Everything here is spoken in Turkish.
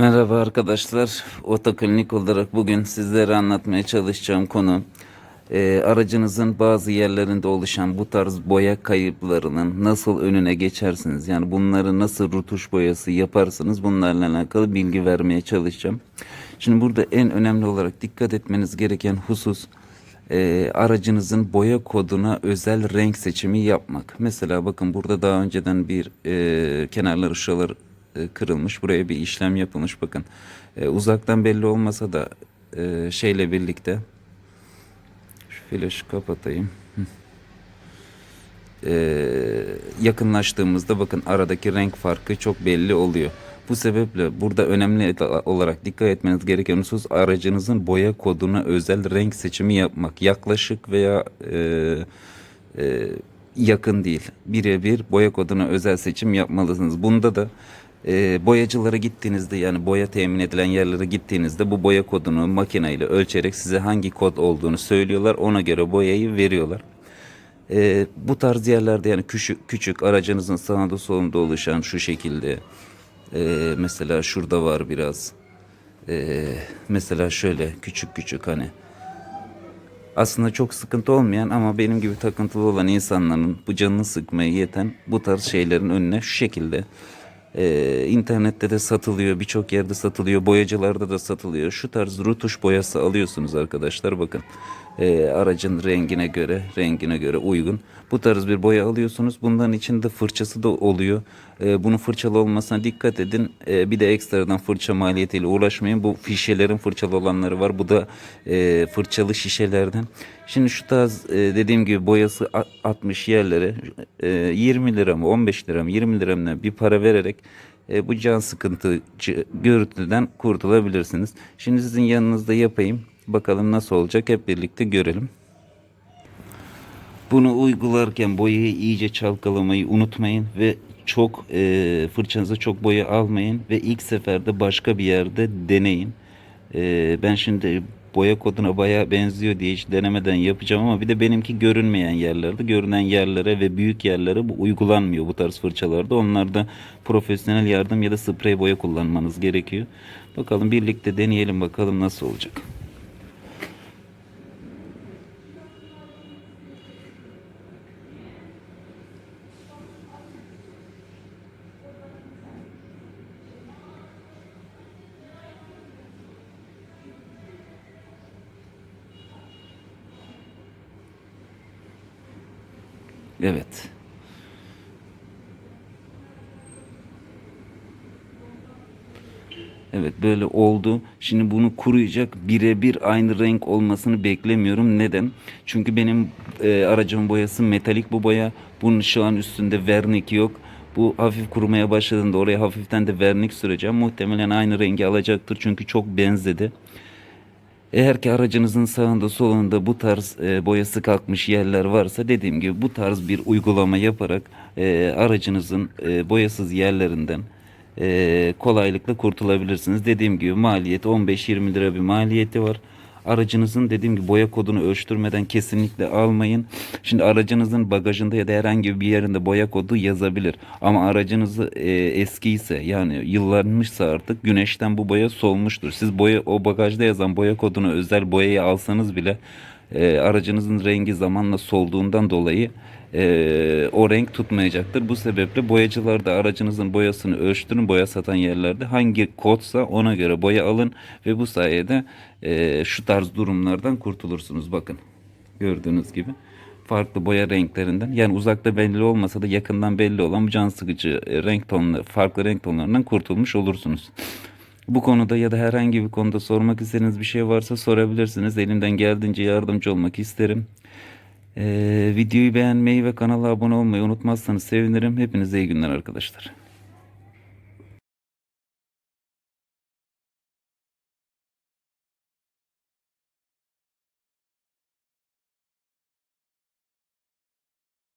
Merhaba arkadaşlar. Otoklinik olarak bugün sizlere anlatmaya çalışacağım konu e, aracınızın bazı yerlerinde oluşan bu tarz boya kayıplarının nasıl önüne geçersiniz? Yani bunları nasıl rutuş boyası yaparsınız? Bunlarla alakalı bilgi vermeye çalışacağım. Şimdi burada en önemli olarak dikkat etmeniz gereken husus e, aracınızın boya koduna özel renk seçimi yapmak. Mesela bakın burada daha önceden bir e, kenarları şuraları e, kırılmış. Buraya bir işlem yapılmış. Bakın e, uzaktan belli olmasa da e, şeyle birlikte şu flaşı kapatayım. Yakınlaştığımızda bakın aradaki renk farkı çok belli oluyor. Bu sebeple burada önemli olarak dikkat etmeniz gereken husus aracınızın boya koduna özel renk seçimi yapmak. Yaklaşık veya e, e, yakın değil. Birebir boya koduna özel seçim yapmalısınız. Bunda da e, boyacılara gittiğinizde yani boya temin edilen yerlere gittiğinizde bu boya kodunu makineyle ölçerek size hangi kod olduğunu söylüyorlar. Ona göre boyayı veriyorlar. E, bu tarz yerlerde yani küçük, küçük aracınızın sağında solunda oluşan şu şekilde e, mesela şurada var biraz e, mesela şöyle küçük küçük hani aslında çok sıkıntı olmayan ama benim gibi takıntılı olan insanların bu canını sıkmaya yeten bu tarz şeylerin önüne şu şekilde ee, internette de satılıyor, birçok yerde satılıyor, boyacılarda da satılıyor. Şu tarz rutuş boyası alıyorsunuz arkadaşlar bakın. Ee, aracın rengine göre, rengine göre uygun. Bu tarz bir boya alıyorsunuz. Bunların içinde fırçası da oluyor. Ee, bunun fırçalı olmasına dikkat edin. Ee, bir de ekstradan fırça maliyetiyle uğraşmayın. Bu fişelerin fırçalı olanları var. Bu da e, fırçalı şişelerden. Şimdi şu tarz e, dediğim gibi boyası 60 yerlere e, 20 lira mı 15 lira mı 20 lira mı bir para vererek e, bu can sıkıntıcı görüntüden kurtulabilirsiniz. Şimdi sizin yanınızda yapayım. Bakalım nasıl olacak hep birlikte görelim. Bunu uygularken boyayı iyice çalkalamayı unutmayın ve çok e, fırçanıza çok boya almayın ve ilk seferde başka bir yerde deneyin. E, ben şimdi boya koduna baya benziyor diye hiç denemeden yapacağım ama bir de benimki görünmeyen yerlerde görünen yerlere ve büyük yerlere bu uygulanmıyor bu tarz fırçalarda. Onlarda profesyonel yardım ya da sprey boya kullanmanız gerekiyor. Bakalım birlikte deneyelim bakalım nasıl olacak. Evet. Evet böyle oldu. Şimdi bunu kuruyacak birebir aynı renk olmasını beklemiyorum. Neden? Çünkü benim e, aracımın boyası metalik bu boya. Bunun şu an üstünde vernik yok. Bu hafif kurumaya başladığında oraya hafiften de vernik süreceğim. Muhtemelen aynı rengi alacaktır çünkü çok benzedi. Eğer ki aracınızın sağında solunda bu tarz e, boyası kalkmış yerler varsa dediğim gibi bu tarz bir uygulama yaparak e, aracınızın e, boyasız yerlerinden e, kolaylıkla kurtulabilirsiniz. Dediğim gibi maliyeti 15-20 lira bir maliyeti var. Aracınızın dediğim gibi boya kodunu ölçtürmeden kesinlikle almayın. Şimdi aracınızın bagajında ya da herhangi bir yerinde boya kodu yazabilir. Ama aracınız e, eski ise yani yıllanmışsa artık güneşten bu boya solmuştur. Siz boya o bagajda yazan boya kodunu özel boyayı alsanız bile e, aracınızın rengi zamanla solduğundan dolayı e, o renk tutmayacaktır. Bu sebeple boyacılar da aracınızın boyasını ölçtürün. Boya satan yerlerde hangi kodsa ona göre boya alın ve bu sayede e, şu tarz durumlardan kurtulursunuz. Bakın gördüğünüz gibi farklı boya renklerinden yani uzakta belli olmasa da yakından belli olan bu can sıkıcı e, renk tonları farklı renk tonlarından kurtulmuş olursunuz. Bu konuda ya da herhangi bir konuda sormak istediğiniz bir şey varsa sorabilirsiniz. Elimden geldiğince yardımcı olmak isterim. Ee, videoyu beğenmeyi ve kanala abone olmayı unutmazsanız sevinirim. Hepinize iyi günler arkadaşlar.